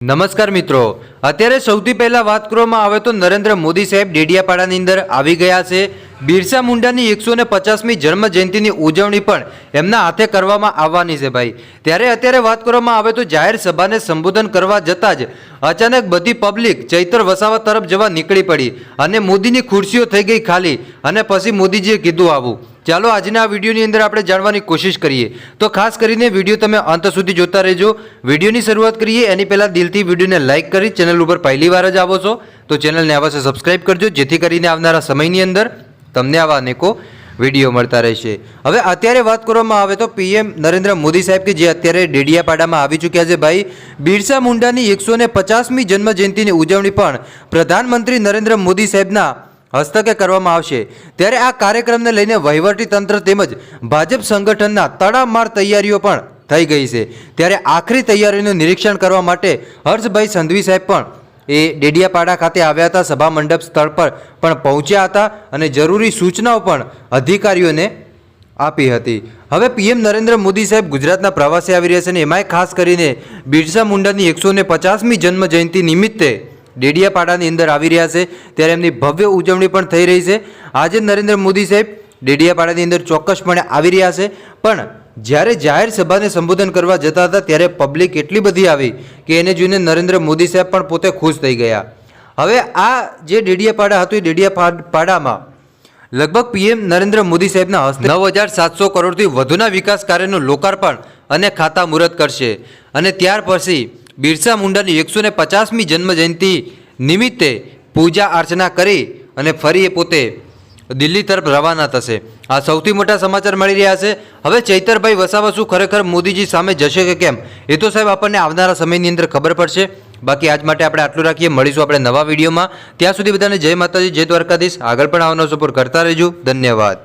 નમસ્કાર મિત્રો. અત્યારે સૌથી પહેલા વાત કરવામાં આવે તો નરેન્દ્ર મોદી સાહેબ ડેડિયાપાડાની અંદર આવી ગયા છે. બિરસા મુંડાની એકસો ને પચાસમી જન્મ જયંતિની ઉજવણી પણ એમના હાથે કરવામાં આવવાની છે ભાઈ. ત્યારે અત્યારે વાત કરવામાં આવે તો જાહેર સભાને સંબોધન કરવા જતાં જ અચાનક બધી પબ્લિક ચૈતર વસાવા તરફ જવા નીકળી પડી અને મોદીની ખુરશીઓ થઈ ગઈ ખાલી અને પછી મોદીજીએ કીધું આવું. ચાલો આજના આ વિડીયોની અંદર આપણે જાણવાની કોશિશ કરીએ. તો ખાસ કરીને વીડિયો તમે અંત સુધી જોતા રહેજો. વિડીયોની શરૂઆત કરીએ. એની પહેલાં દિલથી વિડીયોને લાઇક કરી ચેનલ ઉપર પહેલી વાર જ આવો છો, તો ચેનલને અવશ્ય સબસ્ક્રાઇબ કરજો, જેથી કરીને આવનારા સમયની અંદર તમને આવા અનેકો વીડિયો મળતા રહેશે. હવે અત્યારે વાત કરવામાં આવે તો પીએમ નરેન્દ્ર મોદી સાહેબ કે જે અત્યારે ડેડિયાપાડામાં આવી ચૂક્યા છે ભાઈ, બિરસા મુંડાની એકસો ને પચાસમી જન્મ જયંતિની ઉજવણી પણ પ્રધાનમંત્રી નરેન્દ્ર મોદી સાહેબના હસ્તકે કરવામાં આવશે. ત્યારે આ કાર્યક્રમને લઈને વહીવટી તંત્ર તેમજ ભાજપ સંગઠનના તડામાર તૈયારીઓ પણ થઈ ગઈ છે. ત્યારે આખરી તૈયારીનું નિરીક્ષણ કરવા માટે હર્ષભાઈ સંધવી સાહેબ પણ એ ડેડિયાપાડા ખાતે આવ્યા હતા. સભા મંડપ સ્થળ પર પણ પહોંચ્યા હતા અને જરૂરી સૂચનાઓ પણ અધિકારીઓને આપી હતી. હવે પીએમ નરેન્દ્ર મોદી સાહેબ ગુજરાતના પ્રવાસે આવી રહ્યા છે અને એમાંય ખાસ કરીને બિરસા મુંડાની એકસો ને પચાસમી જન્મ જયંતિ નિમિત્તે ડેડિયાપાડાની અંદર આવી રહ્યા છે. ત્યારે એમની ભવ્ય ઉજવણી પણ થઈ રહી છે. આજે નરેન્દ્ર મોદી સાહેબ ડેડિયાપાડાની અંદર ચોક્કસપણે આવી રહ્યા છે. પણ જ્યારે જાહેર સભાને સંબોધન કરવા જતા હતા, ત્યારે પબ્લિક એટલી બધી આવી કે એને જોઈને નરેન્દ્ર મોદી સાહેબ પણ પોતે ખુશ થઈ ગયા. હવે આ જે ડેડિયાપાડા હતું, એ ડેડિયાપાડામાં લગભગ પીએમ નરેન્દ્ર મોદી સાહેબના હસ્તે નવ હજાર સાતસો કરોડથી વધુના વિકાસ કાર્યનું લોકાર્પણ અને ખાતા મુહૂર્ત કરશે. અને ત્યાર પછી બિરસા મુંડાની એકસો ને પચાસમી જન્મ જયંતિ નિમિત્તે પૂજા અર્ચના કરી અને ફરી એ પોતે દિલ્હી તરફ રવાના થશે. આ સૌથી મોટા સમાચાર મળી રહ્યા છે. હવે ચૈતરભાઈ વસાવા ખરેખર મોદીજી સામે જશે કે કેમ? એ તો સાહેબ આપણને આવનારા સમયની અંદર ખબર પડશે. બાકી આજ માટે આપણે આટલું રાખીએ. મળીશું આપણે નવા વિડીયોમાં. ત્યાં સુધી બધાને જય માતાજી, જય દ્વારકાધીશ. આગળ પણ આવવાનો સપોર્ટ કરતા રહેજો. ધન્યવાદ.